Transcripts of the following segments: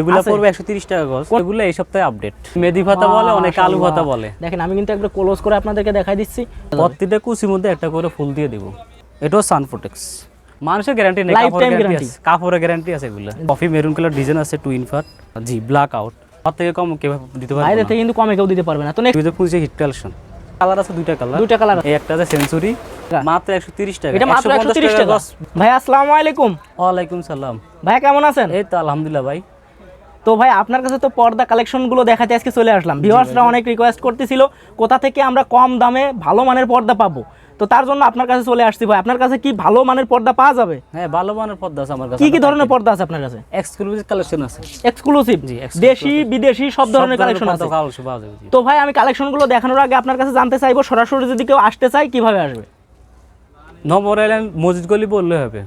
এগুলো পড়বে একশো তিরিশ টাকা গজ। এগুলো এই সপ্তাহে আপডেট মেদি ভাতা বলে অনেক আলু ভাতা বলে। দেখেন আমি কিন্তু একবার ক্লোজ করে আপনাদেরকে দেখাই দিচ্ছি। প্রতিটা কুচির মধ্যে একটা করে ফুল দিয়ে দিব। এটাও সানফোটেক্স মানুষের গ্যারান্টি নেই কাপড়ের গ্যারান্টি আছে। কাপড়ের গ্যারান্টি আছে এগুলো। কফি মেরুন কালার ডিজাইন আছে টু ইনফার জি ব্ল্যাক আউট তার থেকে কম কেউ দিতে পারবে বাইরে না। থেকে কিন্তু কমে কেউ দিতে পারবে না। তো নেক্সট দুই হাজার হিট কালেকশন কালার আছে দুইটা কালার দুইটা কালার এই একটা আছে সেঞ্চুরি মাত্র টাকা। এটা মাত্র একশো 150 তিরিশ টাকা। ভাই আসসালামু আলাইকুম। ওয়ালাইকুম সালাম। ভাই কেমন আছেন? এই তো আলহামদুলিল্লাহ ভাই। তো ভাই আপনার কাছে তো পর্দা কালেকশনগুলো দেখাতে আজকে চলে আসলাম। ভিউয়ার্সরা অনেক রিকোয়েস্ট করতেছিল কোথা থেকে আমরা কম দামে ভালো মানের পর্দা পাবো? তো তার জন্য আপনার কাছে চলে আসছি ভাই। আপনার কাছে কি ভালো মানের পর্দা পাওয়া যাবে? হ্যাঁ ভালো মানের পর্দা আছে আমার কাছে। কি কি ধরনের পর্দা আছে আপনার কাছে? এক্সক্লুসিভ কালেকশন আছে। এক্সক্লুসিভ জি, দেশি বিদেশি সব ধরনের কালেকশন আছে। তো ভাই আমি কালেকশনগুলো দেখানোর আগে আপনার কাছে জানতে চাইব সরাসরি যদি কেউ আসতে চায় কীভাবে আসবে? নবর মসজিদ গলি বললে হবে।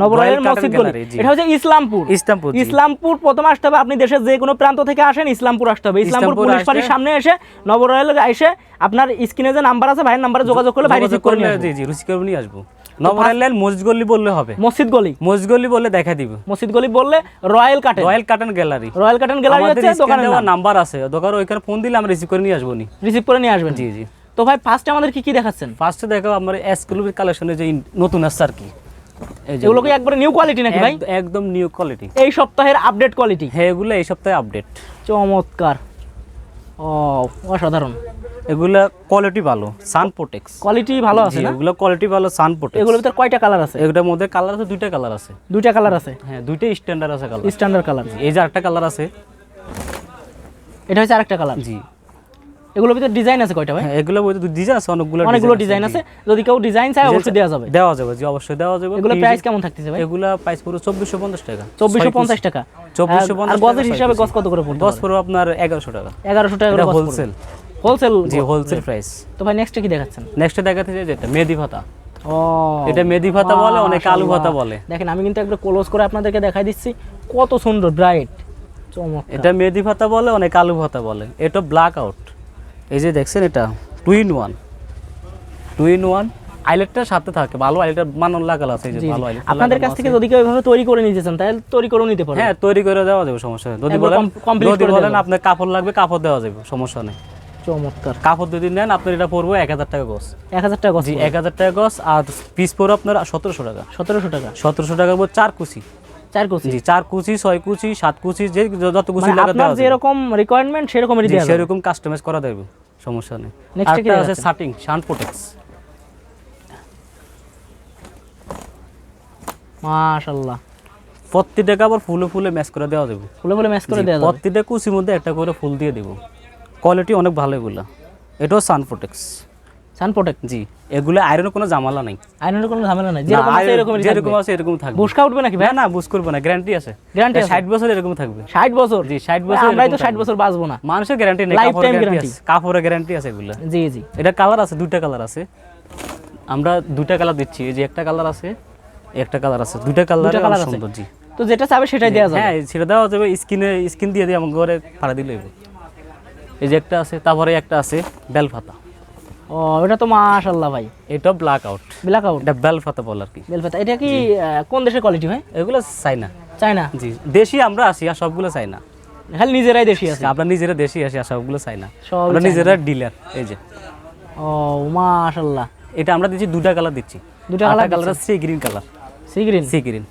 নবরায়ের মসজিদ গলি এটা হচ্ছে ইসলামপুর। ইসলামপুর ইসলামপুর প্রথম আসতে হবে আপনি দেশের যে কোনো প্রান্ত থেকে আসেন ইসলামপুর আসতে হবে। ইসলামপুর পুলিশ ফাঁড়ির সামনে এসে নবরয়েল এসে আপনার স্ক্রিনে যে নাম্বার আছে ভাইয়ের নাম্বারে যোগাযোগ করলে ভাই রিসিভ করে নিয়ে জি জি রুচি করে নিয়ে আসব। নবর মসজিদ গলি বললে হবে। মসজিদ গলি মসজিদ গলি বললে দেখা দিব। মসজিদ গলি বললে royal curtain. Royal curtain gallery. Royal curtain gallery হচ্ছে দোকানের নাম্বার আছে। দোকানে ওইখানে ফোন দিলে আমরা রিসিভ করে নিয়ে আসব নি রিসিভ করে নিয়ে আসবেন। জি জি। তো ভাই ফার্স্টে আমাদের কি কি দেখাচ্ছেন? ফার্স্টে দেখো আমার এক্সক্লুসিভ কালেকশনের যে নতুন আসছে আর কি। এগুলো কি একবারে নিউ কোয়ালিটি নাকি ভাই? একদম নিউ কোয়ালিটি এই সপ্তাহের আপডেট কোয়ালিটি হ্যাঁ এগুলো এই সপ্তাহে আপডেট চমৎকার। ও অসাধারণ। এগুলা কোয়ালিটি ভালো সান প্রোটেক্স কোয়ালিটি ভালো আছে না? এগুলো কোয়ালিটি ভালো সান প্রোটেক্স এগুলোর ভিতর কয়টা কালার আছে? এগুলোর মধ্যে কালার আছে দুইটা কালার আছে। দুইটা কালার আছে? হ্যাঁ দুইটাই স্ট্যান্ডার্ড আছে কালার স্ট্যান্ডার্ড কালার এই যে আরেকটা কালার আছে। এটা হচ্ছে আরেকটা কালার জি। এগুলোর ভিতর ডিজাইন আছে কয়টা ভাই? এগুলো বলতে ডিজাইন আছে অনেকগুলো অনেকগুলো ডিজাইন আছে। যদি কেউ ডিজাইন চায় অবশ্যই দেওয়া যাবে। দেওয়া যাবে জি অবশ্যই দেওয়া যাবে। এগুলো প্রাইস কেমন থাকতেছে ভাই? এগুলা প্রাইস পুরো চব্বিশশো পঞ্চাশ টাকা। চব্বিশশো পঞ্চাশ টাকা। চব্বিশশো আর গজের হিসাবে গজ কত করে পড়বে? গজ পড়বে আপনার এগারোশো টাকা। এগারোশো টাকা এটা করে হোলসেল হোলসেল জি হোলসেল প্রাইস তো ভাই নেক্সট কি দেখাচ্ছেন? নেক্সট দেখাতে চাই যেটা মেদি ভাতা। ও এটা মেদি ভাতা বলে অনেক আলু ভাতা বলে। দেখেন আমি কিন্তু একবার ক্লোজ করে আপনাদেরকে দেখাই দিচ্ছি। কত সুন্দর ব্রাইট এটা মেদি ভাতা বলে অনেক আলু ভাতা বলে। এটা ব্ল্যাক আউট এই যে দেখছেন এটা two in one two in one আইলেটটার সাথে থাকে ভালো আইলেটার মানন লাগাল আছে এই যে। ভালো আইলেট আপনাদের কাছ থেকে যদি কেউ এভাবে তৈরি করে নিতে চান তাহলে তৈরি করে নিতে পারবেন। হ্যাঁ তৈরি করে দেওয়া যাবে সমস্যা নেই। যদি বলেন কম- complete যদি বলেন আপনার কাপড় লাগবে কাপড় দেওয়া যাবে সমস্যা নেই। চমৎকার। কাপড় যদি নেন আপনার এটা পড়বে এক হাজার টাকা গজ। এক হাজার টাকা জি এক হাজার টাকা গজ আর পিস পড়বে আপনার সতেরোশো টাকা। সতেরোশো টাকা। সতেরোশো টাকা মধ্যে চার কুচি। চার কোচি। জি চার কুচি ছয় কুচি সাত কুচি যে যত কুচি মানে লাগা আপনার যেরকম রিকোয়ারমেন্ট সেরকমই সেরকম কাস্টমাইজ করা দেবে সমস্যা নেই। এ কি আছে দেখাচ্ছেন? শার্টিং শান প্রোটেক্স। মাশাআল্লাহ। প্রত্যেকটা আবার ফুলে ফুলে ম্যাচ করে দেওয়া যাবে। ফুলে ফুলে ম্যাচ করে দেওয়া প্রত্যেকটা কুচির মধ্যে একটা করে ফুল দিয়ে দেবো। কোয়ালিটি অনেক ভালো এগুলা। এটাও সান প্রোটেক্স সান প্রোটেক্ট। জি। এগুলো আয়রনের কোনো জামালা নাই। আইনের কোনো ঝামেলা নাই। যেরকম আছে যেরকম আছে এরকম থাকবে। বুসকা উঠবে নাকি ভাই? না বুঝ করবে না গ্যারান্টি আছে। আছে? ষাট বছর এরকম থাকবে। 60 বছর? জি ষাট ভাই, বছর আমরাই তো 60 বছর বাঁচবো না। মানুষের গ্যারান্টি নেই Lifetime কাপড়ের গ্যারান্টি কাপড়ের গ্যারান্টি আছে এগুলো। জি জি। এটা কালার আছে দুইটা কালার আছে। আমরা দুইটা কালার দিচ্ছি এই যে একটা কালার আছে একটা কালার আছে। দুইটা কালার। সুন্দর জি। তো যেটা চাবে সেটাই দেওয়া যাবে। হ্যাঁ সেটা দেওয়া যাবে স্কিনে স্কিন দিয়ে দিয়ে আমার ঘরে ভাড়া দিলে এই যে একটা আছে তারপরে একটা আছে বেল ফাতা ও এটা তো মাশাআল্লাহ ভাই। এটা ব্ল্যাক আউট ব্ল্যাক আউট এটা বেল ফাতা বলে আর কি। বেলপাতা এটা কি কোন দেশের কোয়ালিটি ভাই? এগুলো চাই না চাই না জি। দেশি আমরা আসি আর সবগুলো চাই না খালি নিজেরাই দেশি আছে আমরা নিজেরা দেশি আসি আর সবগুলো চাই না সব আমরা নিজেরা ডিলার এই যে। ও মাশাআল্লাহ। এটা আমরা দিচ্ছি দুটা কালার দিচ্ছি। দুটা কালার আছে sea green colour sea green sea green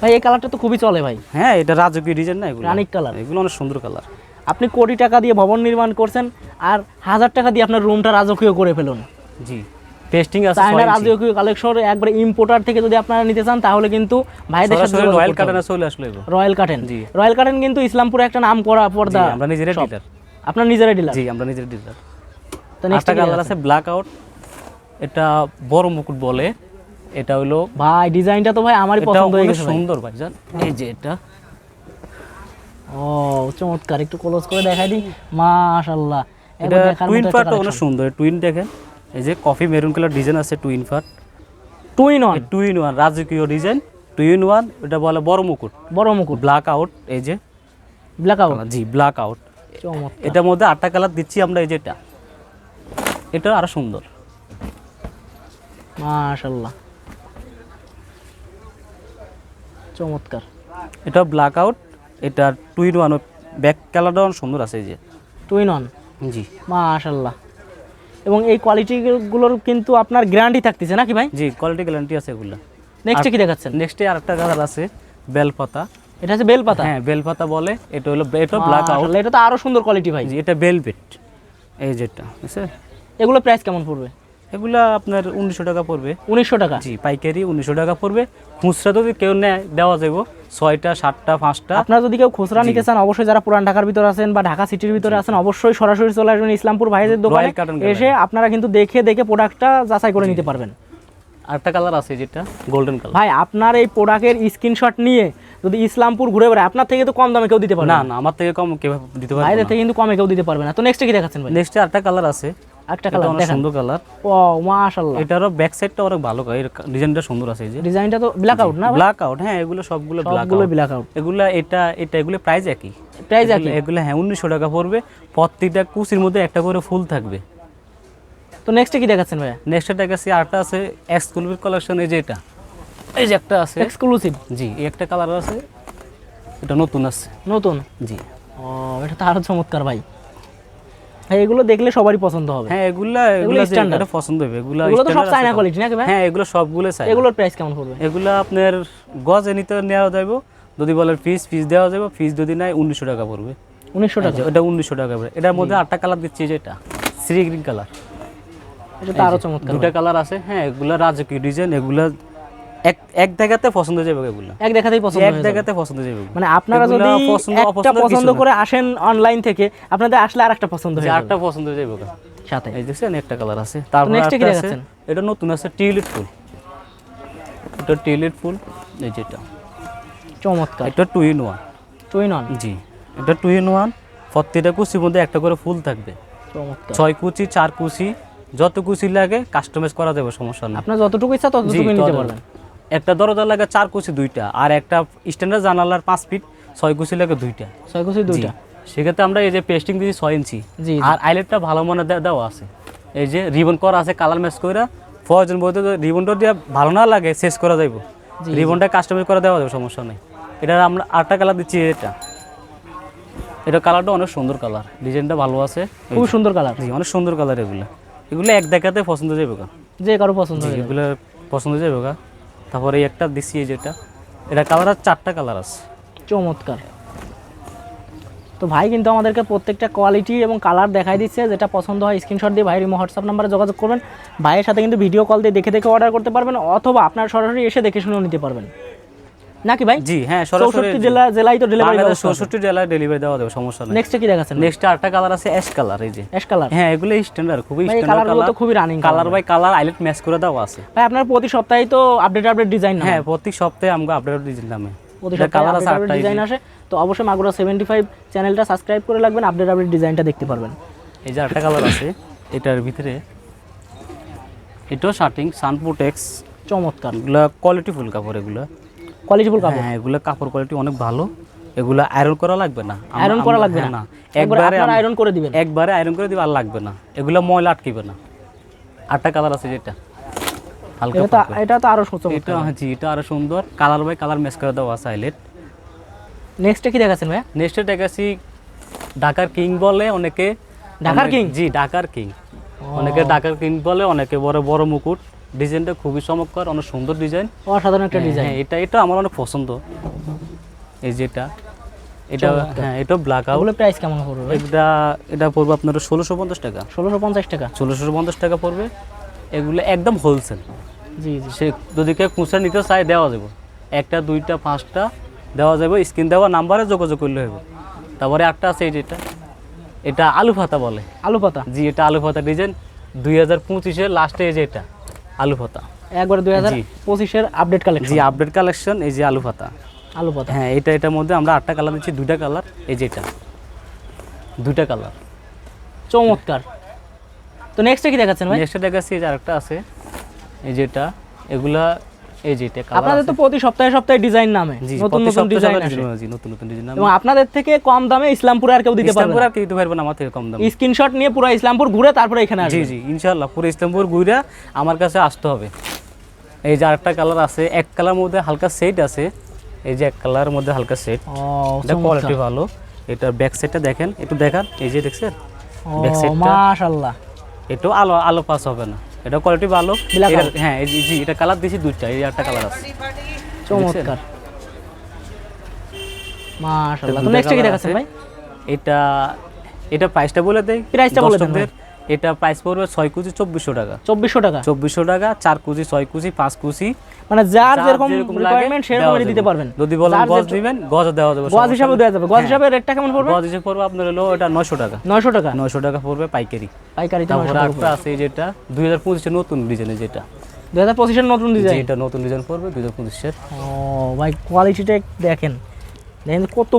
ভাই এই কালারটা তো খুবই চলে ভাই। হ্যাঁ এটা রাজকীয় ডিজাইন না এগুলো। রানিক কালার এগুলো অনেক সুন্দর কালার আপনি কোটি টাকা দিয়ে ভবন নির্মাণ করছেন আর হাজার টাকা দিয়ে আপনার রুমটা রাজকীয় করে ফেলুন। জি টেস্টিং আছে চায়না রাজকীয় কালেকশন একবারে ইম্পোর্টার থেকে যদি আপনারা নিতে চান তাহলে কিন্তু ভাইদের সাথে রয়্যাল কাটানা চলে আসলো রয়্যাল কাটেন জি। রয়্যাল কাটেন কিন্তু ইসলামপুরে একটা নাম করা পর্দা আমরা নিজেরা ডিলার আপনার নিজেরাই ডিলার জি আমরা নিজেরা ডিলার তো নেক্সট কালার আছে? ব্ল্যাক আউট এটা বড় মুকুট বলে। এটা হলো ভাই ডিজাইনটা তো ভাই আমারই পছন্দ হয়ে গেছে ভাই। সুন্দর ভাইজান এই যে এটা। ও চমৎকার। একটু ক্লোজ করে দেখাই দিই। মাশাআল্লাহ। এটা টুইন মতো পার্ট অনেক সুন্দর। টুইন দেখেন এই যে কফি মেরুন কালার ডিজাইন আছে twin part twin on twin one রাজকীয় ডিজাইন টুইন ওয়ান এটা বলে বড় মুকুট। বড় মুকুট। ব্ল্যাক আউট এই যে ব্ল্যাক আউট জি ব্ল্যাক আউট এটার মধ্যে আটটা কালার দিচ্ছি আমরা এই যেটা। এটা আরও সুন্দর। মাশাআল্লাহ। চমৎকার। এটা ব্ল্যাক আউট এটা টু ইন ওয়ান ব্যাক কালারটা অনেক সুন্দর আছে এই যে। টুইন ওয়ান জি। মাশাল্লাহ। এবং এই কোয়ালিটিগুলোর কিন্তু আপনার গ্যারান্টি থাকতেছে নাকি ভাই? জি কোয়ালিটি গ্যারান্টি আছে এগুলো। নেক্সটে কি দেখাচ্ছেন? নেক্সটে আরেকটা কালার আছে বেলপাতা। এটা হচ্ছে বেলপাতা? হ্যাঁ বেলপাতা বলে এটা হলো এটা ব্ল্যাক আউট এটা তো আরও সুন্দর কোয়ালিটি ভাই। জি এটা বেলভেট এই যেটা বুঝছে এগুলো প্রাইস কেমন পড়বে? এগুলা আপনার উনিশশো টাকা পড়বে। উনিশশো টাকা? জি পাইকারি উনিশশো টাকা পড়বে। খুচরা যদি কেউ নেয় দেওয়া যাব ছয়টা সাতটা পাঁচটা। আপনারা যদি কেউ খুচরা নিতে চান অবশ্যই যারা পুরান ঢাকার ভিতরে আছেন বা ঢাকা সিটির ভিতরে আছেন অবশ্যই সরাসরি চলে আসবেন ইসলামপুর ভাইদের দোকানে। এসে আপনারা কিন্তু দেখে দেখে প্রোডাক্টটা যাচাই করে নিতে পারবেন। আরেকটা কালার আছে যেটা? গোল্ডেন কালার ভাই আপনার এই প্রোডাক্টের স্ক্রিনশট নিয়ে যদি ইসলামপুর ঘুরে বেড়ায় আপনার থেকে তো কম দামে কেউ দিতে পারবে না না। না আমার থেকে কম কেউ দিতে পারবে বাইরে থেকে কিন্তু কমে কেউ দিতে পারবে না। তো নেক্সট কি দেখাচ্ছেন ভাই? নেক্সটে আরেকটা কালার আছে। একটা কালার দেখান। সুন্দর কালার ও মাশাআল্লাহ। এটারও ব্যাক সাইডটা অনেক ভালো এর ডিজাইনটা সুন্দর আছে এই যে। ডিজাইনটা তো ব্ল্যাক আউট না ব্ল্যাক আউট হ্যাঁ এগুলো সবগুলো ব্ল্যাক সবগুলো আউট ব্ল্যাক আউট এগুলা এটা এটা এগুলো প্রাইস একই। প্রাইস এগুলো- এগুলো হ্যাঁ উনিশশো টাকা পড়বে। প্রত্যেকটা কুচির মধ্যে একটা করে ফুল থাকবে। তো নেক্সটে কি দেখাচ্ছেন ভাইয়া? নেক্সট কাছে আরেকটা আছে এক্সক্লুসিভ কালেকশন এই যে এটা। এই যে একটা আছে। এক্সক্লুসিভ জি একটা কালার আছে। এটা নতুন আছে। নতুন? জি। ও এটা তো আরও চমৎকার ভাই, এগুলো দেখলে সবারই পছন্দ হবে। হ্যাঁ এগুলা এগুলো এটা পছন্দ হবে। এগুলা এগুলো তো সব চায়না। কোয়ালিটি নাকি ভাই? হ্যাঁ এগুলো সবগুলো চাই এগুলোর প্রাইস কেমন পড়বে? এগুলা আপনার গজে নিতে নেওয়া যাবে যদি বলেন ফিস ফিস দেওয়া যাবে ফিস যদি নাই উনিশশো টাকা পড়বে। উনিশশো টাকা? এটা উনিশশো টাকা পড়বে এটার মধ্যে আটটা কালার দিচ্ছি যেটা সি গ্রিন কালার এটা তো আরও চমৎকার দুটা কালার আছে। হ্যাঁ এগুলা রাজকীয় ডিজাইন এগুলা এক এক জায়গাতে পছন্দ হয়ে যাবে এগুলা। এক দেখাতেই পছন্দ এক। জায়গাতে পছন্দ হয়ে যাবে মানে আপনারা যদি একটা পছন্দ করে আসেন অনলাইন থেকে আপনাদের আসলে আরেকটা পছন্দ হয়ে যাবে। আটটা পছন্দ হয়ে যাবে সাথে। এই দেখছেন একটা কালার আছে। তারপর এ কি দেখাচ্ছেন? এটা নতুন আছে টিউলিপ ফুল। এটা টিউলিপ ফুল এই যেটা চমৎকার। এটা two in one twin on জি এটা টু ইন ওয়ান প্রত্যেকটা কুচির মধ্যে একটা করে ফুল থাকবে। ছয় কুচি চার কুচি যত কুচি লাগে কাস্টমাইজ করা যাবে সমস্যা নেই। আপনার যতটুকু ইচ্ছা ততটুকু নিতে পারবেন। একটা দরজা লাগে চার কুচি দুইটা আর একটা স্ট্যান্ডার্ড জানালার পাঁচ ফিট ছয় কুচি লাগে দুইটা। ছয় কুচি দুইটা? সেক্ষেত্রে আমরা এই যে পেস্টিং দিয়েছি ছয় ইঞ্চি। আর আইলেটটা ভালো মানের দে- দেওয়া আছে। এই যে রিবন করা আছে কালার ম্যাচ করে প্রয়োজন বলতে রিবনটা দিয়ে ভালো না লাগে শেষ করা যাইব। রিবনটা কাস্টমাইজ করে দেওয়া যাবে সমস্যা নেই। এটা আমরা আটটা কালার দিচ্ছি এটা। এটা কালারটা অনেক সুন্দর কালার ডিজাইনটা ভালো আছে। খুব সুন্দর কালার জি, অনেক সুন্দর কালার এগুলো। এগুলো এক দেখাতে পছন্দ যাবে যে কারও পছন্দ এগুলো পছন্দ যাবে। তারপরে একটা দিছি যেটা। এটা কালার আছে চারটা কালার আছে। চমৎকার। তো ভাই কিন্তু আমাদেরকে প্রত্যেকটা কোয়ালিটি এবং কালার দেখাই দিচ্ছে, যেটা পছন্দ হয় স্ক্রিনশট দিয়ে ভাইয়ের হোয়াটসঅ্যাপ নাম্বারে যোগাযোগ করবেন। ভাইয়ের সাথে কিন্তু ভিডিও কল দিয়ে দেখে দেখে অর্ডার করতে পারবেন, অথবা আপনার সরাসরি এসে দেখে শুনেও নিতে পারবেন। নাকি ভাই? জি হ্যাঁ সরাসরি জেলা জেলায় তো ডেলিভারি বাংলাদেশ চৌষট্টি জেলায় ডেলিভারি দেওয়া যাবে সমস্যা নেই। নেক্সটে কি দেখাচ্ছেন? নেক্সট আরেকটা কালার আছে অ্যাশ কালার এই যে। অ্যাশ কালার হ্যাঁ এগুলো স্ট্যান্ডার্ড খুবই স্ট্যান্ডার্ড কালার তো খুবই running colour by colour eyelet match করে দেওয়া আছে। ভাই আপনার প্রতি সপ্তাহে তো আপডেট আপডেট ডিজাইন না হ্যাঁ প্রতি সপ্তাহে আমরা আপডেট ডিজাইন কালার আছে আপডেট ডিজাইন আসে। তো অবশ্যই মাগুরা সেভেন্টি ফাইভ চ্যানেলটা সাবস্ক্রাইব করে রাখবেন আপডেট আপডেট ডিজাইনটা দেখতে পারবেন। এই যে আরেকটা কালার আছে এটার ভিতরে এটাও শার্টিং সানপ্রোটেক্স চমৎকার। এগুলো কোয়ালিটি ফুল কাপড় এগুলো। কোয়ালিটিফুল কাপড়? হ্যাঁ এগুলো কাপড় কোয়ালিটি অনেক ভালো। এগুলো আয়রন করা লাগবে না। আয়রন করা লাগবে হ্যাঁ, না? একবারে আয়রন করে দিবেন। একবারে আয়রন করে দিবে আর লাগবে না। এগুলো ময়লা আটকিবে না। আটটা কালার আছে যেটা। হালকা এটা তো এটা তো আরও সচল এটা হ্যাঁ, জি এটা আরও সুন্দর। কালার বাই কালার ম্যাচ করে দেওয়া আছে হাইলাইট নেক্সটে কি দেখাচ্ছেন ভাই নেক্সটে দেখাচ্ছি ঢাকার কিং বলে অনেকে ঢাকার king? জি ঢাকার কিং অনেকে ঢাকার কিং বলে অনেকে বড় বড় মুকুট। ডিজাইনটা খুবই চমৎকার অনেক সুন্দর ডিজাইন। অসাধারণ একটা ডিজাইন। হ্যাঁ এটা এটা আমার অনেক পছন্দ। এই যেটা এটা হ্যাঁ এটা ব্ল্যাক আউট প্রাইস কেমন পড়বে এটা এটা পড়বে আপনার ষোলোশো পঞ্চাশ টাকা। ষোলোশো পঞ্চাশ টাকা? ষোলোশো পঞ্চাশ টাকা পড়বে। এগুলো একদম হোলসেল জি জি। সে যদি কেউ খুচরা নিতে চায় দেওয়া যাবে। একটা দুইটা পাঁচটা দেওয়া যাবে। স্ক্রিন দেওয়া নাম্বারে যোগাযোগ করলে হবে। তারপরে একটা আছে এই যেটা এটা। আলু পাতা বলে। আলু পাতা জি এটা আলু পাতা ডিজাইন। দুই হাজার পঁচিশের লাস্টে এই যে এটা। আলু পাতা একবার দুই হাজার পঁচিশের আপডেট জি কালেকশন আপডেট কালেকশন এই যে আলু ভাতা আলু পাতা হ্যাঁ এটা এটার মধ্যে আমরা আটটা কালার দিচ্ছি দুইটা কালার এই যে এটা। দুইটা কালার চমৎকার। তো নেক্সটে কি দেখাচ্ছেন ভাই? নেক্সটটা দেখাচ্ছি এই যে আরেকটা আছে এই যেটা এগুলা এই কালার আপনাদের তো প্রতি সপ্তাহে সপ্তাহে ডিজাইন নামে নতুন নতুন ডিজাইন আসে। নতুন নতুন ডিজাইন এবং আপনাদের থেকে কম দামে ইসলামপুরে আর কেউ দিতে পারবে ইসলামপুর আর কি দিতে পারবেন আমার থেকে কম দাম। স্ক্রিনশট নিয়ে পুরো ইসলামপুর ঘুরে তারপরে এখানে আসবে জি ইনশাল্লাহ পুরো ইসলামপুর ঘুরে আমার কাছে আসতে হবে। এই যে আরেকটা কালার আছে এক কালার মধ্যে হালকা সেট আছে। এই যে এক কালার মধ্যে হালকা সেট এটা কোয়ালিটি ভালো। এটার ব্যাক সাইডটা দেখেন একটু দেখান। এই যে দেখছেন? ব্যাক সাইডটা মাশাআল্লাহ। আলো আলো পাস হবে না। এটা কোয়ালিটি ভালো। হ্যাঁ এই জি এটা কালার দিয়েছি দুইটা এই আটটা কালার আছে। চমৎকার। মাশাআল্লাহ। তো নেক্সট কি দেখাচ্ছেন ভাই? এটা এটা প্রাইসটা বলে দেই প্রাইসটা বলে দেন। এটা প্রাইস পড়বে ছয় কেজি চব্বিশশো টাকা। চব্বিশশো টাকা? চব্বিশশো টাকা চার কেজি ছয় কেজি পাঁচ কেজি মানে যার যার যেরকম রিকোয়ারমেন্ট দেওয়া সেরকমই দিতে পারবেন। যদি বলেন গজ দিবেন গজ দেওয়া যাবে গজ হিসাবে দেওয়া যাবে। গজ হিসাবে রেটটা কেমন পড়বে? গজ হিসেবে পড়বে আপনার হলো এটা নয়শো টাকা। নয়শো টাকা? নয়শো টাকা পড়বে পাইকারি। পাইকারিতে তারপরে একটা আছে যেটা দুই হাজার পঁচিশের নতুন ডিজাইনের যেটা। দুই হাজার পঁচিশের নতুন ডিজাইন এটা নতুন ডিজাইন পড়বে দুই হাজার পঁচিশের। ও ভাই কোয়ালিটিটা দেখেন। দেখেন কত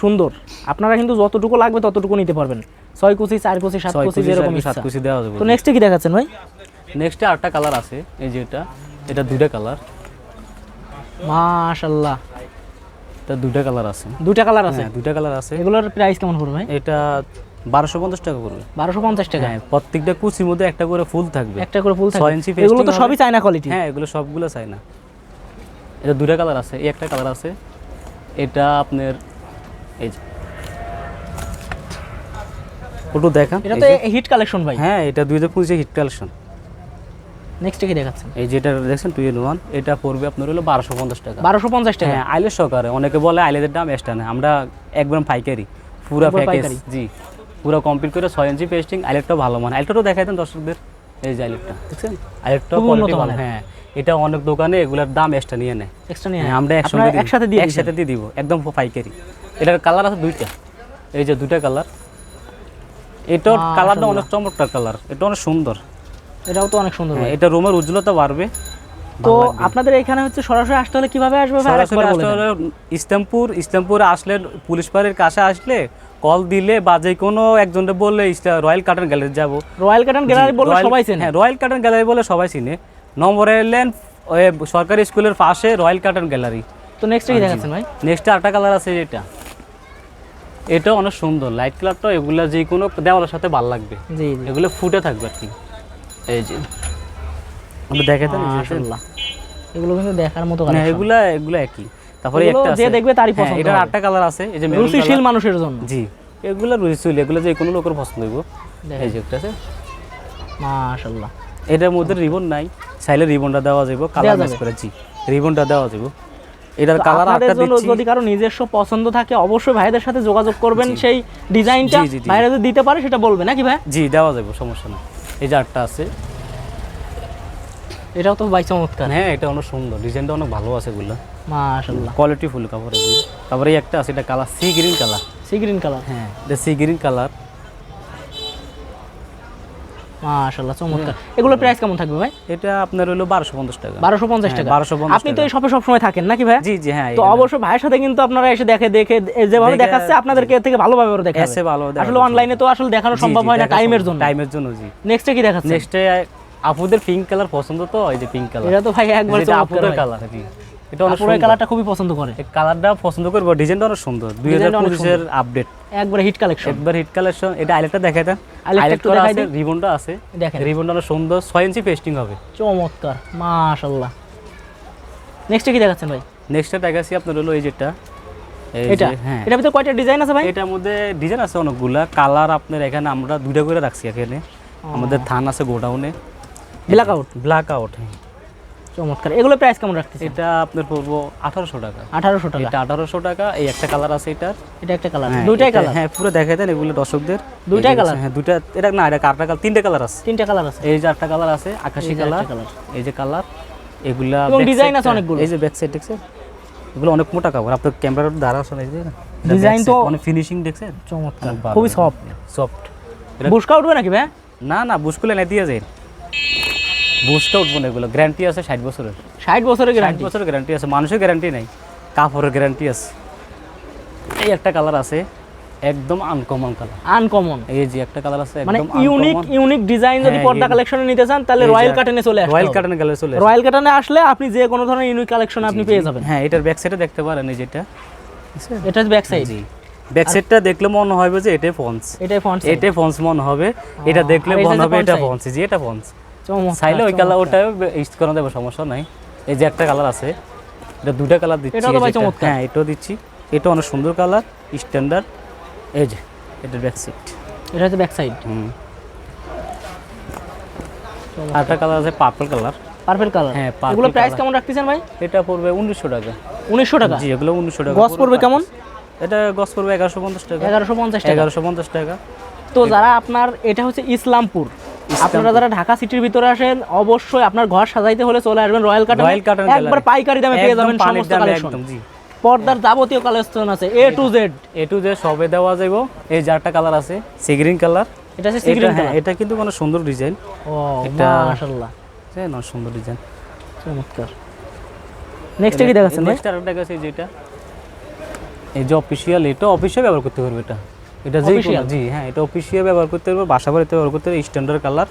সুন্দর। আপনারা কিন্তু যতটুকু লাগবে ততটুকু নিতে পারবেন। ছয় কুচি চার কুচি সাত কুচি যেরকম সাত কুচি দেওয়া যাবে। তো নেক্সটে কি দেখাচ্ছেন ভাই? নেক্সটে আরেকটা কালার আছে এই যে এটা। এটা দুইটা কালার মাশাল্লাহ এটা দুইটা কালার আছে। দুইটা কালার আছে? হ্যাঁ দুইটা কালার আছে। এগুলোর প্রাইস কেমন পড়বে ভাই? এটা বারোশো পঞ্চাশ টাকা পড়বে। বারোশো পঞ্চাশ টাকা? হ্যাঁ প্রত্যেকটা কুচির মধ্যে একটা করে ফুল থাকবে। একটা করে ফুল ছয় ইঞ্চি এগুলো তো সবই। চায়না কোয়ালিটি হ্যাঁ এগুলো সবগুলো চাই না এটা দুইটা কালার আছে এই একটা কালার আছে। এটা আপনার এই যে ওটু দেখা এটা তো হিট কালেকশন ভাই। হ্যাঁ এটা দুই হাজার পঁচিশে হিট কালেকশন নেক্সটে কি দেখাচ্ছেন? এই যেটা দেখছেন টু ইন ওয়ান এটা পড়বে আপনার হলো বারোশো পঞ্চাশ টাকা। বারোশো পঞ্চাশ টাকা? হ্যাঁ আইলের সহকারে। অনেকে বলে আইলেদের দাম এক্সট্রা নেই আমরা একদম পাইকারি। পুরো প্যাকেজ জি। পুরো কমপ্লিট করে ছয় ইঞ্চি পেস্টিং আইলেটটাও ভালো মানে আইলেটটাও দেখাই দেন দর্শকদের। এই যে আইলেটটা দেখছেন? আইলেটটাও কোয়ালিটি ভালো। হ্যাঁ এটা অনেক দোকানে এগুলোর দাম এক্সট্রা নিয়ে নেয়। এক্সট্রা নিয়ে হ্যাঁ, আমরা একসঙ্গে। একসাথে দিয়ে একসাথে দিয়ে দিব। একদম পাইকারি। এটার কালার আছে দুইটা। এই যে দুইটা কালার এটার কালারটা অনেক চমৎকার কালার। এটা অনেক সুন্দর। এটাও তো অনেক সুন্দর হ্যাঁ, এটা রুমের উজ্জ্বলতা বাড়বে। তো আপনাদের এখানে হচ্ছে সরাসরি আসতে হলে কীভাবে আসবে সরাসরি আসতে হলে ইসলামপুর ইসলামপুরে আসলে পুলিশ পাড়ের কাছে আসলে কল দিলে বা যে কোনো একজনকে বললে রয়্যাল কার্টন গ্যালারি যাব। রয়্যাল কার্টন গ্যালারি রয়্যাল- সবাই চেনে। হ্যাঁ রয়্যাল কার্টন গ্যালারি বলে সবাই চিনে। নম্বর এলেন সরকারি স্কুলের পাশে রয়্যাল কার্টন গ্যালারি। তো নেক্সট কি দেখাচ্ছেন ভাই? নেক্সট আরেকটা কালার আছে এটা এটা অনেক সুন্দর। লাইট কালারটা এগুলা যে কোনো দেওয়ালের সাথে ভালো লাগবে। জি এগুলো ফুটে থাকবে আর কি। এই যে। দেখে এই মাশাআল্লাহ। এগুলো কিন্তু দেখার মতো না। এগুলা এগুলা একই। তারপরে একটা যে দেখবে তারই হ্যাঁ, পছন্দ হবে। আটটা কালার আছে। এই যে রুচিশীল মানুষের জন্য। জি। এগুলো রুচিশীল এগুলো যে কোনো লোকের পছন্দ হইব। এই যে একটা আছে। মাশাআল্লাহ। এটার মধ্যে রিবন নাই। চাইলে রিবনটা দেওয়া যাবে কালার ম্যাচ করে জি। রিবনটা দেওয়া যাবে এটার কালার আটটা দিচ্ছি। যদি কারও নিজস্ব পছন্দ থাকে অবশ্যই ভাইদের সাথে যোগাযোগ করবেন সেই ডিজাইনটা। ভাইরা যদি দিতে পারে সেটা বলবে নাকি ভাই? জি দেওয়া যাবে সমস্যা না এই যে আটটা আছে। এটাও তো ভাই চমৎকার। হ্যাঁ এটা অনেক সুন্দর। ডিজাইনটা অনেক ভালো আছে এগুলো। মাশাআল্লাহ। কোয়ালিটি ফুল কাপড় এগুলো। তারপরে একটা আছে এটা colour sea green colour sea green colour হ্যাঁ এটা সি গ্রিন কালার মাশাআল্লাহ চমৎকার। এগুলোর প্রাইস কেমন থাকবে ভাই? এটা আপনার হলো বারোশো পঞ্চাশ টাকা। বারোশো পঞ্চাশ হ্যাঁ, টাকা। 1250 আপনি তো এই শপে সবসময় থাকেন নাকি ভাই? জি জি হ্যাঁ তো অবশ্যই ভাইয়ের সাথে কিন্তু আপনারা এসে দেখে দেখে যেভাবে দেখাচ্ছে আপনাদেরকে এর থেকে ভালোভাবে ওরা দেখাবে। এসে ভালো আসলে অনলাইনে তো আসলে দেখানো সম্ভব হয় না টাইমের জন্য। টাইমের জন্য জি। নেক্সটে কি দেখাচ্ছে নেক্সটে আপুদের পিঙ্ক কালার পছন্দ তো এই যে পিঙ্ক কালার এটা তো ভাই একবার আপুদের কালার জি। এটা অনেক আপুরা কালারটা খুবই পছন্দ করে। এই কালারটা পছন্দ করব ডিজাইনটা অনেক সুন্দর। দুই হাজার ডিজাইনটা অনেক পঁচিশের আপডেট একবার হিট কালেকশন একবার হিট কালেকশন এটা আইলেটটা দেখাই দেন। আইলেট করা আছে রিবনটা আছে। দেখেন রিবনটা অনেক সুন্দর। ছয় ইঞ্চি পেস্টিং হবে। চমৎকার। মাশাআল্লাহ। নেক্সটে কি দেখাচ্ছেন ভাই? নেক্সটটা দেখাচ্ছি আপনার হলো এই যেটা। এটা? হ্যাঁ। এটার ভিতরে কয়টা ডিজাইন আছে ভাই? এটার মধ্যে ডিজাইন আছে অনেকগুলা। কালার আপনার এখানে আমরা দুইটা করে রাখছি এখানে। আমাদের থান আছে গোডাউনে। ব্ল্যাক আউট ব্ল্যাক আউট চমৎকার। এগুলো প্রাইস কেমন রাখতেছে এটা আপনার পড়ব আঠারোশো টাকা। আঠারোশো টাকা? এটা আঠারোশো টাকা এই একটা কালার আছে এটার। এটা একটা কালার হ্যাঁ, দুইটাই কালার হ্যাঁ পুরো দেখাই দেন এগুলো দর্শকদের। দুইটাই কালার হ্যাঁ দুইটা এটা না এটা কারটা কালার তিনটে কালার আছে। তিনটা কালার আছে। এই যে একটা কালার আছে আকাশি কালার এই যে কালার এগুলা side আছে অনেকগুলো। এই যে ব্যাক সাইড দেখছেন? এগুলো অনেক মোটা কাপড় আপনার ক্যামেরার দ্বারা আসলে না? এটা তো- অনেক ফিনিশিং দেখছেন? চমৎকার। খুবই সফট সফট বুসকা উঠবে নাকি ভাই? না না বুসকুলে নাই দিয়ে যায় বুসকা উঠবো না এগুলো। গ্যারান্টি আছে ষাট বছরের। ষাট বছরের গ্যারান্টি বছরের গ্যারান্টি আছে মানুষের গ্যারান্টি নাই। কাপড়ের গ্যারান্টি আছে। এই একটা কালার আছে একদম আনকমন কালার আনকমন এই যে একটা কালার আছে মানে ইউনিক ইউনিক ডিজাইন যদি হ্যাঁ, পর্দা কালেকশনে নিতে চান তাহলে রয়্যাল চলে আসবে রয়্যাল গেলে চলে রয়্যাল আসলে আপনি যে কোনো ধরনের ইউনিক কালেকশন আপনি পেয়ে যাবেন। হ্যাঁ এটার ব্যাক সাইডে দেখতে পারেন এই যেটা। এটা ব্যাক সাইড জি। ব্যাক সাইডটা দেখলে মনে হবে যে এটাই ফন্স এটাই ফন্ট এটাই ফন্স মনে হবে। এটা দেখলে মনে হবে এটা? ফন্স জি এটা ফন্স চাইলে ওই কালার ওটা ইউজ করা দেবে সমস্যা নাই। এই যে একটা কালার আছে এটা দুটা কালার দিচ্ছি এটাও ভাই চমৎকার। হ্যাঁ এটাও দিচ্ছি। এটা অনেক সুন্দর কালার স্ট্যান্ডার্ড এই যে এটা ব্যাক সিট এটা হচ্ছে ব্যাক সাইড হুম। আরেকটা কালার আছে পার্পল কালার পার্পল কালার হ্যাঁ, এগুলো প্রাইস কেমন রাখতেছেন ভাই? এটা পড়বে উনিশশো টাকা। উনিশশো টাকা? জি এগুলো উনিশশো টাকা গজ পড়বে কেমন? এটা গজ পড়বে এগারোশো পঞ্চাশ টাকা। এগারোশো পঞ্চাশ টাকা। এগারোশো পঞ্চাশ টাকা। তো যারা আপনার এটা হচ্ছে ইসলামপুর। আপনারা যারা ঢাকা সিটির ভিতরে আসেন অবশ্যই আপনার ঘর সাজাইতে হলে চলে আসবেন রয়্যাল কাটন রয়্যাল কাটন একবার পাইকারি দামে পেয়ে যাবেন সমস্ত কালেকশন। পর্দার যাবতীয় কালেকশন আছে A to Z A to Z সবে দেওয়া যাবে এই চারটা কালার আছে সি গ্রিন কালার। এটা এটা সিগ্রিন হ্যাঁ এটা কিন্তু কোনো সুন্দর ডিজাইন। ও মাশাআল্লাহ। হ্যাঁ না সুন্দর ডিজাইন। চমৎকার। নেক্সট কি দেখাচ্ছেন নেক্সট আরেকটা আছে যেটা। এই যে অফিসিয়াল এটা অফিসিয়াল ব্যবহার করতে পারবে এটা। এটা যে জি হ্যাঁ এটা অফিসিয়াল ব্যবহার করতে পারবে বাসা বাড়িতে ব্যবহার করতে পারবে স্ট্যান্ডার্ড কালার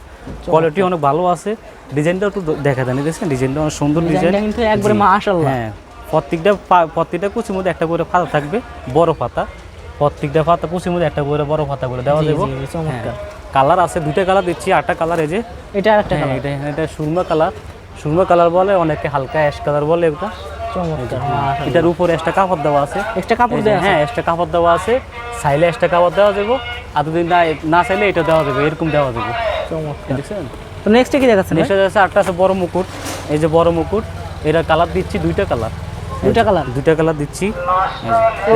কোয়ালিটি অনেক ভালো আছে। ডিজাইনটা একটু দেখা জানি দেখছেন? ডিজাইনটা অনেক সুন্দর ডিজাইন কিন্তু একবারে মাশাআল্লাহ। হ্যাঁ প্রত্যেকটা প্রত্যেকটা কুচির মধ্যে একটা করে পাতা থাকবে বড় পাতা। প্রত্যেকটা পাতা কুচির মধ্যে একটা করে বড় পাতা করে দেওয়া যাবে। চমৎকার। কালার আছে দুইটা কালার দিচ্ছি আটটা কালার এই যে। এটা আরেকটা হ্যাঁ, কালার এটা এটা সুরমা কালার সুরমা কালার বলে অনেকে হালকা অ্যাশ কালার বলে এটা এটার উপরে একটা কাপড় দেওয়া আছে। এক্সট্রা কাপড় এই যে, দেয়া আছে? হ্যাঁ একটা কাপড় দেওয়া আছে। চাইলে একটা কাপড় দেওয়া যাবে। আর যদি না না চাইলে এটা দেওয়া যাবে এরকম দেওয়া যাবে। দেখছেন? তো নেক্সট কি দেখাচ্ছেন? নেক্সট আছে আটটা আছে বড় মুকুট। এই যে বড় মুকুট এটা কালার দিচ্ছি দুইটা কালার দুইটা কালার দুইটা কালার দিচ্ছি।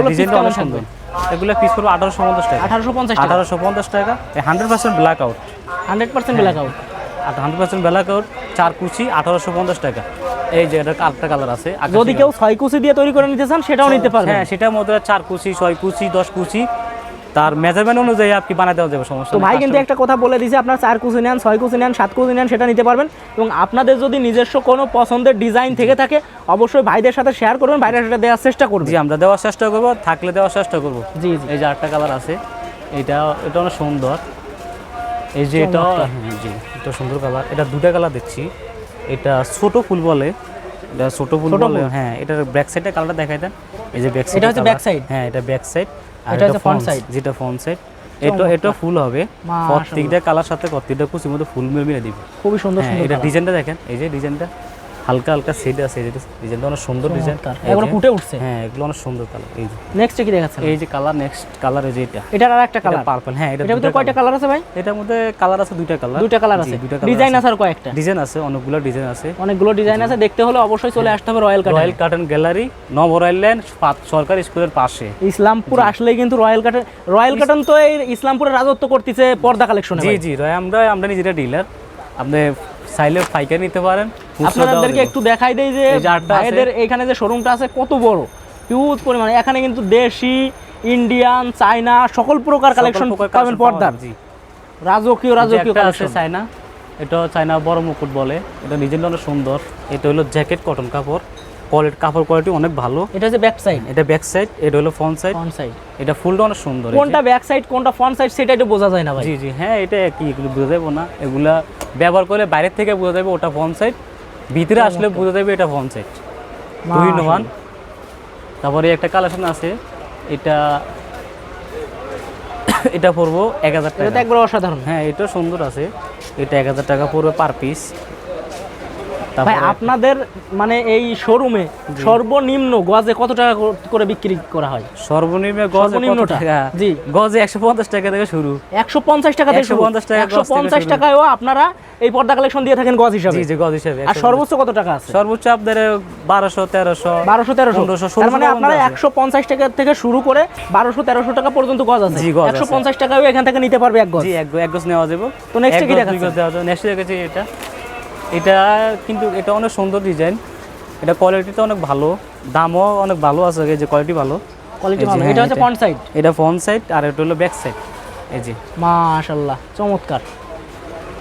ডিজাইনটা অনেক সুন্দর। এগুলো পিস করব আঠারোশো পঞ্চাশ টাকা। আঠারোশো পঞ্চাশ আঠারোশো পঞ্চাশ টাকা। Hundred percent blackout hundred percent blackout hundred percent blackout চার কুচি আঠারোশো পঞ্চাশ টাকা। এই যে এটা আটটা কালার আছে যদি কেউ ছয় কুচি দিয়ে তৈরি করে নিতে চান সেটাও নিতে পারবেন। হ্যাঁ সেটার মধ্যে চার কুচি ছয় কুচি দশ কুচি। তার মেজারমেন্ট অনুযায়ী আপনি বানায় দেওয়া যাবে সমস্যা তো ভাই কিন্তু একটা কথা বলে দিয়েছে আপনার চার কুচি নেন ছয় কুচি নেন সাত কুচি নেন সেটা নিতে পারবেন। এবং আপনাদের যদি নিজস্ব কোনো পছন্দের ডিজাইন থেকে থাকে অবশ্যই ভাইদের সাথে শেয়ার করবেন ভাইরা সেটা দেওয়ার চেষ্টা করবে। জি আমরা দেওয়ার চেষ্টা করব থাকলে দেওয়ার চেষ্টা করব। জি জি। এই যে আটটা কালার আছে এটা এটা অনেক সুন্দর। এই যে এটা জি এটা সুন্দর কালার এটা দুটা কালার দিচ্ছি এটা ছোট ফুল বলে এটা ছোট ফুল বলে হ্যাঁ এটার ব্যাক সাইডে কালারটা দেখাই দেন। এই যে ব্যাক সাইড এটা হচ্ছে ব্যাক সাইড হ্যাঁ এটা ব্যাক সাইড আর এটা হচ্ছে ফ্রন্ট সাইড যেটা ফ্রন্ট সাইড এটা এটা ফুল হবে। প্রত্যেকটা কালার সাথে প্রত্যেকটা কুচির মধ্যে ফুল মিলে মিলে দিবে। খুবই সুন্দর হ্যাঁ সুন্দর এটা ডিজাইনটা দেখেন। এই যে ডিজাইনটা হালকা হালকা সেট আছে ডিজাইনটা অনেক সুন্দর ডিজাইন। এগুলো ফুটে উঠছে? হ্যাঁ এগুলো অনেক সুন্দর কালার এই যে। নেক্সট কি দেখাচ্ছেন? এই যে কালার নেক্সট কালার এই যে এটা। এটার আর একটা কালার পার্পল হ্যাঁ এটা এটার ভিতরে কয়টা কালার আছে ভাই? এটার মধ্যে কালার আছে দুইটা কালার দুইটা কালার আছে। ডিজাইন আছে। আর কয়েকটা? ডিজাইন আছে অনেকগুলো ডিজাইন আছে। অনেকগুলো ডিজাইন আছে দেখতে হলে অবশ্যই চলে আসতে হবে রয়্যাল কাট রয়্যাল কার্টন গ্যালারি নবরাইল ল্যান্ড সরকারি স্কুলের পাশে। ইসলামপুর আসলেই কিন্তু রয়্যাল কাটন রয়্যাল কাটন তো এই ইসলামপুরে রাজত্ব করতেছে পর্দা কালেকশনে জি জি রয় আমরা আমরা নিজেরা ডিলার আপনি চাইলে পাইকারি নিতে পারেন। আপনাদেরকে একটু দেখাই দেই যে যে ভাইদের এখানে যে শোরুমটা আছে কত বড়? হিউজ পরিমাণে। এখানে কিন্তু দেশি ইন্ডিয়ান চায়না সকল প্রকার কালেকশন পাবেন পর্দার। জি। রাজকীয় রাজকীয় আছে চায়না এটা চায়না বড় মুকুট বলে। এটা ডিজাইনটা অনেক সুন্দর। এটা হলো জ্যাকেট কটন কাপড়। কোয়ালিটি কাপড় কোয়ালিটি অনেক ভালো। এটা হচ্ছে ব্যাক সাইড এটা ব্যাক সাইড এটা হলো ফ্রন্ট সাইড ফ্রন্ট সাইড এটা ফুলটা অনেক সুন্দর। কোনটা ব্যাক সাইড কোনটা ফ্রন্ট সাইড সেটা একটু বোঝা যায় না ভাই। জি জি। হ্যাঁ এটা কি এগুলো বোঝা যাবে না। এগুলা ব্যবহার করলে বাইরের থেকে বোঝা যাবে ওটা ফ্রন্ট সাইড ভিতরে আসলে বোঝা যাবে এটা ফোন সেট দুই ইন ওয়ান তারপরে একটা কালেকশন আছে। এটা এটা পড়ব এক হাজার টাকা। একবার অসাধারণ। হ্যাঁ এটা সুন্দর আছে। এটা এক হাজার টাকা পড়বে পার পিস ভাই আপনাদের মানে এই শোরুমে সর্বনিম্ন গজে কত টাকা করে বিক্রি করা হয়? সর্বনিম্ন গজ কত টাকা? জি। গজে একশো পঞ্চাশ টাকা থেকে শুরু। একশো পঞ্চাশ টাকা থেকে 150 টাকা গজ একশো থেকে পঞ্চাশ শুরু। টাকায়ও আপনারা এই পর্দা কালেকশন দিয়ে থাকেন গজ হিসাবে। জি জি গজ হিসাবে। আর সর্বোচ্চ কত টাকা আছে? সর্বোচ্চ বারোশো তেরোশো বারোশো তেরোশো। পনেরোশো, তার মানে আপনারা পর্যন্ত আছে। একশো পঞ্চাশ টাকা থেকে শুরু করে বারোশো তেরোশো টাকা পর্যন্ত গজ আছে। জি, গজ আছে। একশো পঞ্চাশ টাকাও এখান থেকে নিতে পারবে এক গজ। জি এক গজ নেওয়া যাবে। তো এ কি যাবে। নেক্সট দেখেছি এটা। এটা কিন্তু এটা অনেক সুন্দর ডিজাইন এটা কোয়ালিটিটা অনেক ভালো। দামও অনেক ভালো আছে এই যে কোয়ালিটি ভালো। কোয়ালিটি ভালো হ্যাঁ, এটা হচ্ছে এটা- ফ্রন্ট সাইড এটা ফ্রন্ট সাইড আর এটা হলো ব্যাক সাইড এই যে। মাশাল্লাহ চমৎকার।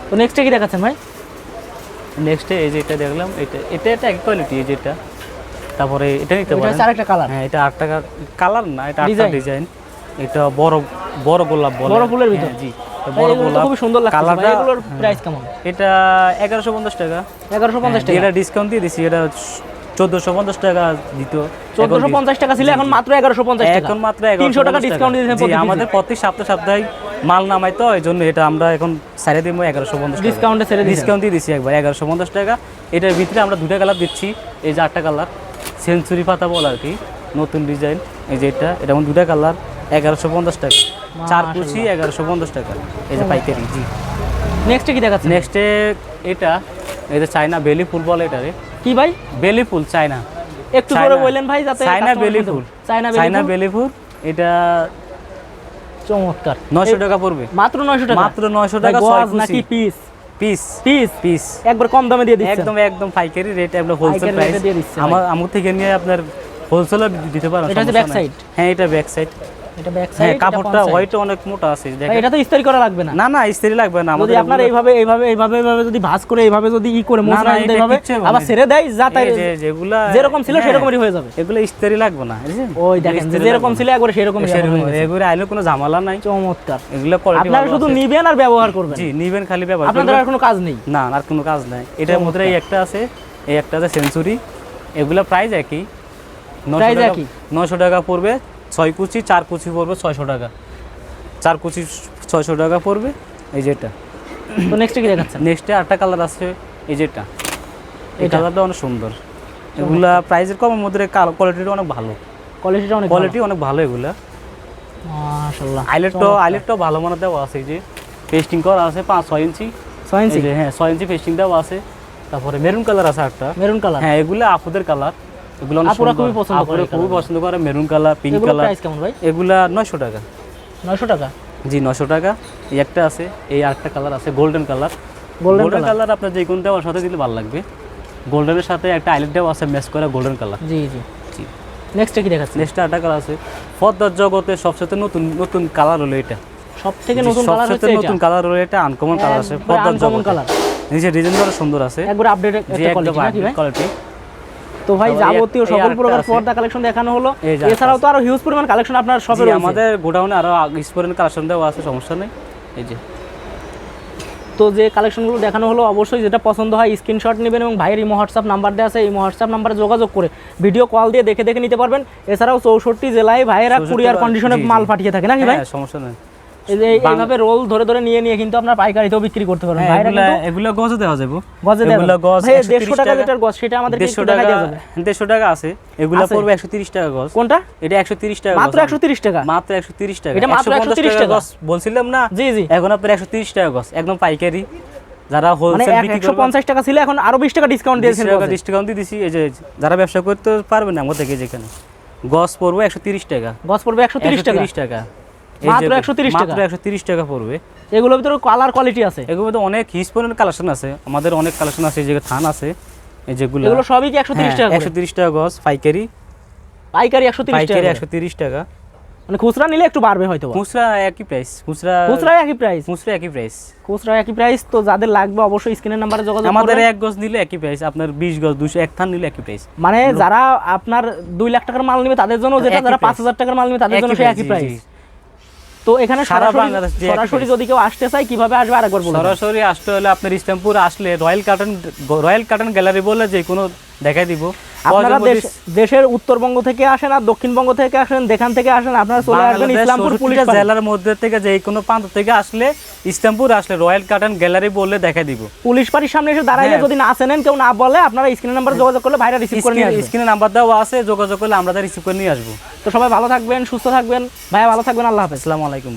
তো নেক্সটে কি দেখাচ্ছেন ভাই? নেক্সটে এই যে এটা দেখলাম এটা এটা এটা এক কোয়ালিটি এই যেটা তারপরে এটা নিতে এটা পারেন। হচ্ছে আরেকটা কালার হ্যাঁ এটা আট টাকা কালার না এটা আটটা ডিজাইন এটা বড় বড় গোলাপ বড় ফুলের ভিতর? হ্যাঁ, জি। এটা বড় গোলাপ খুবই সুন্দর লাগছে কালারটা এগুলোর প্রাইস কেমন? এটা এগারোশো পঞ্চাশ টাকা। হ্যাঁ, টাকা? এটা ডিসকাউন্ট দিয়ে দিছি এটা চোদ্দোশো পঞ্চাশ টাকা দিত টাকা ছিল এখন মাত্র টাকা। এখন মাত্র টাকা ডিসকাউন্ট দিয়েছেন আমাদের প্রতি সপ্তাহ সপ্তাহে মাল নামাই তো এই জন্য এটা আমরা এখন সাড়ে দিব এগারোশো পঞ্চাশ ডিসকাউন্টে ছেড়ে ডিসকাউন্ট দিয়ে দিচ্ছি একবার এগারোশো পঞ্চাশ টাকা। এটার ভিতরে আমরা দুটা কালার দিচ্ছি এই যে আটটা কালার। সেঞ্চুরি পাতা বল আর কি নতুন ডিজাইন এই যে এটা এটা দুটা কালার এগারোশো পঞ্চাশ টাকা। চার কুচি এগারোশো পঞ্চাশ টাকা। এই যে পাইকারি জি। নেক্সটে কি দেখাচ্ছেন? নেক্সটে এটা এই যে চায়না বেলি ফুল বলে এটারে। কি ভাই? বেলি ফুল চায়না। একটু জোরে বললেন ভাই যাতে চায়না বেলি ফুল। পারে। চায়না চায়না বেলি ফুল এটা চমৎকার। নয়শো টাকা পড়বে। মাত্র 900 টাকা। মাত্র 900 টাকা, গজ নাকি পিস? পিস। পিস? পিস। একবার কম দামে দিয়ে দিচ্ছেন। একদম একদম পাইকারি রেট একদম হোলসেল প্রাইস দিয়ে দিচ্ছে আমার আমার থেকে নিয়ে আপনার হোলসেলার দিতে পারেন এটা হচ্ছে নাই। side? হ্যাঁ এটা ব্যাক সাইড এটা ব্যাক হ্যাঁ কাপড়টা হোয়াইট অনেক মোটা আছে দেখেন। এটা তো ইস্তারি করা লাগবে না। না না ইস্ত্রি লাগবে না যদি আমাদের আপনার এইভাবে এইভাবে এইভাবে এইভাবে যদি ভাঁজ করে এইভাবে যদি ই করে মোচড়া এইভাবে হবে আবার ছেড়ে দেয় যা তাই যেগুলা যেরকম ছিল হ্যাঁ, সেরকমই হয়ে যাবে। এগুলো ইস্ত্রি লাগবে না ওই দেখেন যেরকম ছিল একবার সেরকমই সেরকম হয়ে। এগুলো আইলে কোনো ঝামেলা নাই। চমৎকার। এগুলো কোয়ালিটি আপনারা শুধু নিবেন আর ব্যবহার করবেন। জি নিবেন খালি ব্যবহার আপনাদের আর কোনো কাজ নেই। না আর কোনো কাজ নাই। এটার মধ্যে এই একটা আছে এই একটা আছে সেঞ্চুরি। এগুলা প্রাইস একই? নশো টাকা পড়বে। ছয় কুচি চার কুচি পড়বে ছয়শো টাকা। চার কুচি ছয়শো টাকা পড়বে এই যেটা। তো নেক্সট কি দেখাচ্ছেন? নেক্সটে আটটা কালার আছে এই যেটা। এই কালারটা অনেক সুন্দর। এগুলা প্রাইসের কমের মধ্যে কালো কোয়ালিটিটা অনেক ভালো। কোয়ালিটিটা অনেক কোয়ালিটি অনেক ভালো এগুলা। মাশাআল্লাহ। আইলেটটাও আইলেটটাও ভালো মানের দেওয়া আছে এই যে। পেস্টিং করা আছে পাঁচ ছয় ইঞ্চি। ছয় ইঞ্চি? হ্যাঁ ছয় ইঞ্চি পেস্টিং দেওয়া আছে। তারপরে মেরুন কালার আছে একটা মেরুন কালার হ্যাঁ এগুলো আপুদের কালার এগুলো আপুরা খুবই পছন্দ করে খুবই পছন্দ করে maroon colour pink colour. Price কেমন ভাই? এগুলা নয়শো টাকা। 900 টাকা? জি নশো টাকা। এই একটা আছে এই আরেকটা কালার আছে গোল্ডেন কালার। Golden colour? আপনার যে কোনো দেওয়ার সাথে দিলে ভালো লাগবে। গোল্ডেনের সাথে একটা আইলেট দেওয়া আছে ম্যাচ করা গোল্ডেন কালার। জি জি। জি। নেক্সট কি দেখাচ্ছেন নেক্সট আরেকটা কালার আছে। পদ্মার জগতে সবচেয়ে নতুন নতুন কালার হলো এটা। সব থেকে নতুন কালার হচ্ছে এটা। নতুন কালার হলো এটা আনকমন কালার আছে একবারে জগতে। colour। নিচে ডিজাইনগুলো সুন্দর আছে। একবার আপডেট একটা কোয়ালিটি কোয়ালিটি তো ভাই যাবতীয় সকল প্রকার পর্দা কালেকশন দেখানো হলো। যে এছাড়াও তো আরও হিউজ পরিমাণ কালেকশন আপনার জি, আমাদের গোডাউনে আরও স্পোরেন কালেকশন দেওয়া আছে সমস্যা নেই। এই যে। তো যে কালেকশনগুলো দেখানো হলো অবশ্যই যেটা পছন্দ হয় স্ক্রিনশট নেবেন এবং ভাইয়ের ইমো হোয়াটসঅ্যাপ নাম্বার দেওয়া আছে ইমো হোয়াটসঅ্যাপ নাম্বারে যোগাযোগ করে ভিডিও কল দিয়ে দেখে দেখে নিতে পারবেন। এছাড়াও চৌষট্টি জেলায় ভাইয়েরা 64 কুরিয়ার কন্ডিশনে। মাল পাঠিয়ে থাকে নাকি ভাই? হ্যাঁ সমস্যা নেই। এইভাবে রোল ধরে ধরে নিয়ে নিয়ে কিন্তু আপনার পাইকারিতেও বিক্রি করতে পারবেন হ্যাঁ, এগুলা গজে দেওয়া যাবে গজে গজ ভাই 130 দেড়শো টাকা টাকা। যেটার গজ সেটা আমাদের দেড়শো টাকা টাকা যাবে টাকা আছে এগুলা? পড়বে একশো তিরিশ টাকা গজ কোনটা এটা একশো তিরিশ টাকা মাত্র গজ। একশো তিরিশ টাকা মাত্র একশো তিরিশ টাকা এটা মাত্র 150 130 টাকা। গজ বলছিলাম না জি জি এখন আপনার একশো তিরিশ টাকা গজ একদম পাইকারি যারা মানে হোলসেল বিক্রি করবে পঞ্চাশ টাকা ছিল এখন আরও বিশ টাকা ডিসকাউন্ট দিয়েছেন টাকা গজে। ডিসকাউন্ট দিয়ে দিছি এই যে যারা ব্যবসা করতে পারবে না আমার থেকে যেখানে গজ পড়বে একশো তিরিশ টাকা গজ পড়বে একশো তিরিশ টাকা 130 টাকা মাত্র যে- 130 টাকা? মাত্র একশো তিরিশ টাকা পড়বে। এগুলোর ভিতরে কালার কোয়ালিটি আছে। এগুলো তো অনেক পরিমাণ কালেকশন আছে। আমাদের অনেক কালেকশন আছে যে থান আছে এই যেগুলো। এগুলো সবই কি একশো তিরিশ টাকা একশো তিরিশ টাকা গজ পাইকারি। পাইকারি একশো তিরিশ টাকা পাইকারি টাকা। মানে খুচরা নিলে একটু বাড়বে হয়তো খুচরা একই প্রাইস খুচরা খুচরা একই প্রাইস খুচরা একই প্রাইস খুচরা একই প্রাইস তো যাদের লাগবে অবশ্যই স্ক্রিনের নাম্বারে যোগাযোগ আমাদের এক গজ নিলে একই প্রাইস আপনার বিশ গজ দুশো এক থান নিলে একই প্রাইস মানে যারা আপনার দুই লাখ টাকার মাল নেবে তাদের জন্য যেটা যারা price। পাঁচ হাজার টাকার মাল নেবে তাদের জন্য সেই একই প্রাইস তো এখানে সারা বাংলাদেশ সরাসরি যদি কেউ আসতে চায় কীভাবে আসবে আরেকবার বলুন। সরাসরি আসতে হলে আপনার ইসলামপুর আসলে royal curtain royal curtain gallery বলে যে কোনো দেখাই দিব। আপনারা দেশের উত্তরবঙ্গ থেকে আসেন আর দক্ষিণবঙ্গ থেকে আসেন যেখান থেকে আসেন আপনারা চলে আসবেন ইসলামপুর পুলিশ জেলার মধ্যে থেকে যে কোনো প্রান্ত থেকে আসলে ইসলামপুর আসলে রয়্যাল কার্টন গ্যালারি বললে দেখাই দিব। পুলিশ পাড়ির সামনে এসে দাঁড়াইলে হ্যাঁ। যদি না চেনেন কেউ না বলে আপনারা স্ক্রিনের নাম্বার যোগাযোগ করলে ভাইরা রিসিভ করে নিয়ে আসবে স্ক্রিনে নাম্বার দেওয়া আছে যোগাযোগ করলে আমরা রিসিভ করে নিয়ে আসব। তো সবাই ভালো থাকবেন সুস্থ থাকবেন। ভাইয়া ভালো থাকবেন আল্লাহ হাফেজ। আসসালামু আলাইকুম ভাই।